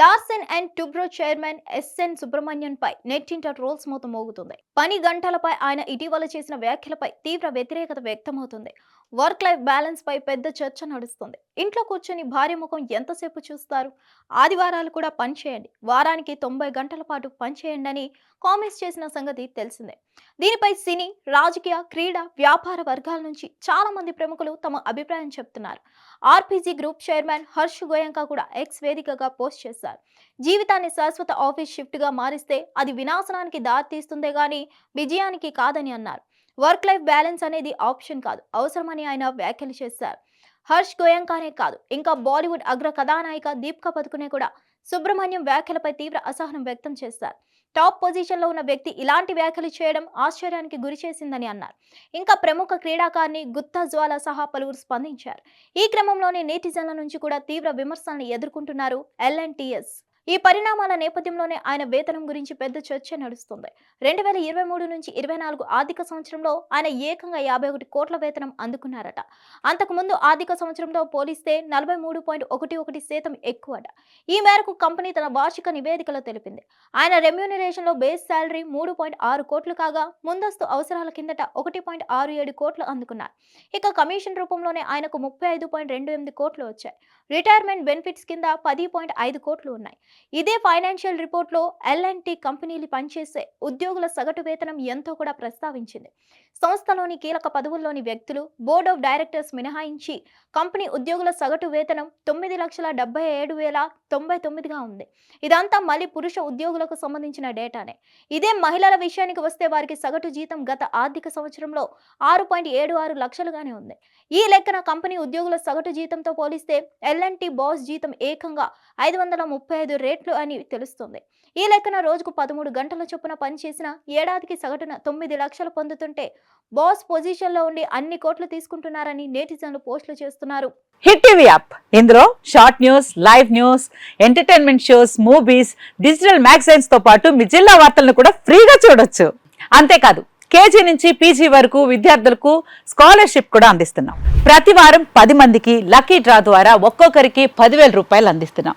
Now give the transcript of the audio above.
Larsen and Toubro chairman S N Subrahmanyan పై నెట్టింట trolls మూత మోగుతుంది. పని గంటలపై ఆయన ఇటీవల చేసిన వ్యాఖ్యలపై తీవ్ర వ్యతిరేకత వ్యక్తమవుతుంది. వర్క్ లైఫ్ బ్యాలెన్స్ పై పెద్ద చర్చ నడుస్తుంది. ఇంట్లో కూర్చొని భార్య ముఖం ఎంతసేపు చూస్తారు? ఆదివారాలు కూడా పనిచేయండి వారానికి తొంభై గంటల పాటు పనిచేయండి అని కామెంట్స్ చేసిన సంగతి తెలిసిందే. దీనిపై సినీ రాజకీయ క్రీడా వ్యాపార వర్గాల నుంచి చాలా మంది ప్రముఖులు తమ అభిప్రాయం చెప్తున్నారు. RPG group chairman Harsh Goenka కూడా ఎక్స్ వేదికగా పోస్ట్ చేశారు. జీవితాన్ని శాశ్వత ఆఫీస్ షిఫ్ట్గా మారిస్తే అది వినాశనానికి దారితీస్తుందే గాని విజయానికి కాదని అన్నారు. వర్క్ లైఫ్ బ్యాలెన్స్ అనేది ఆప్షన్ కాదు అవసరమని ఆయన వ్యాఖ్యలు చేశారు. హర్ష్ గోయంకానే కాదు ఇంకా బాలీవుడ్ అగ్ర కథానాయిక దీపికా పదుకునే కూడా సుబ్రహ్మణ్యం వ్యాఖ్యలపై తీవ్ర అసహనం వ్యక్తం చేశారు. టాప్ పొజిషన్లో ఉన్న వ్యక్తి ఇలాంటి వ్యాఖ్యలు చేయడం ఆశ్చర్యానికి గురి చేసిందని అన్నారు. ఇంకా ప్రముఖ క్రీడాకారిణి గుత్తా జ్వాల సహా పలువురు స్పందించారు. ఈ క్రమంలోనే నేటిజన్ల నుంచి కూడా తీవ్ర విమర్శలను ఎదుర్కొంటున్నారు ఎల్ఎన్టీఎస్ ఈ పరిణామాల నేపథ్యంలోనే ఆయన వేతనం గురించి పెద్ద చర్చ నడుస్తుంది. రెండు వేల ఇరవై మూడు నుంచి ఇరవై నాలుగు ఆర్థిక సంవత్సరంలో ఆయన ఏకంగా యాభై ఒకటి కోట్ల వేతనం అందుకున్నారట. అంతకుముందు ఆర్థిక సంవత్సరంలో పోలిస్తే నలభై మూడు పాయింట్ ఒకటి ఒకటి శాతం ఎక్కువట. ఈ మేరకు కంపెనీ తన వార్షిక నివేదికలో తెలిపింది. ఆయన రెమ్యూనరేషన్లో బేస్ శాలరీ మూడు పాయింట్ ఆరు కోట్లు కాగా ముందస్తు అవసరాల కిందట ఒకటి పాయింట్ ఆరు ఏడు కోట్లు అందుకున్నారు. ఇక కమిషన్ రూపంలోనే ఆయనకు ముప్పై ఐదు పాయింట్ రెండు ఎనిమిది కోట్లు వచ్చాయి. రిటైర్మెంట్ బెనిఫిట్స్ కింద పది పాయింట్ ఐదు కోట్లు ఉన్నాయి. ఇదే ఫైనాన్షియల్ రిపోర్ట్లో ఎల్ఎన్టీ కంపెనీలు పనిచేసే ఉద్యోగుల సగటు వేతనం ఎంతో కూడా ప్రస్తావించింది. సంస్థలోని కీలక పదవుల్లోని వ్యక్తులు బోర్డ్ ఆఫ్ డైరెక్టర్స్ మినహాయించి కంపెనీ ఉద్యోగుల సగటు వేతనం తొమ్మిది లక్షల డెబ్బై ఏడు వేల తొంభై తొమ్మిదిగా ఉంది. ఇదంతా మళ్ళీ పురుష ఉద్యోగులకు సంబంధించిన డేటానే. ఇదే మహిళల విషయానికి వస్తే వారికి సగటు జీతం గత ఆర్థిక సంవత్సరంలో ఆరు పాయింట్ ఏడు ఆరు లక్షలుగానే ఉంది. ఈ లెక్కన కంపెనీ ఉద్యోగుల సగటు జీతంతో పోలిస్తే ఎల్ఎన్టీ బాస్ జీతం ఏకంగా ఐదు వందల ముప్పై ఐదు రేట్లు అని తెలుస్తుంది. ఈ లెక్కన రోజుకు పదమూడు గంటల చొప్పున పనిచేసిన ఏడాదికి సగటున తొమ్మిది లక్షలు పొందుతుంటే బాస్ పొజిషన్లో ఉండి అన్ని కోట్లు తీసుకుంటున్నారని నేటిజన్లు పోస్టులు చేస్తున్నారు. Hit TV app. ఇందులో short news live news entertainment shows movies digital మ్యాగజైన్స్తో పాటు మీ జిల్లా వార్తలను కూడా ఫ్రీగా చూడొచ్చు. అంతేకాదు కేజీ నుంచి పీజీ వరకు విద్యార్థులకు స్కాలర్షిప్ కూడా అందిస్తున్నాం. ప్రతి వారం పది మందికి లక్కీ డ్రా ద్వారా ఒక్కొక్కరికి పదివేల రూపాయలు అందిస్తున్నాం.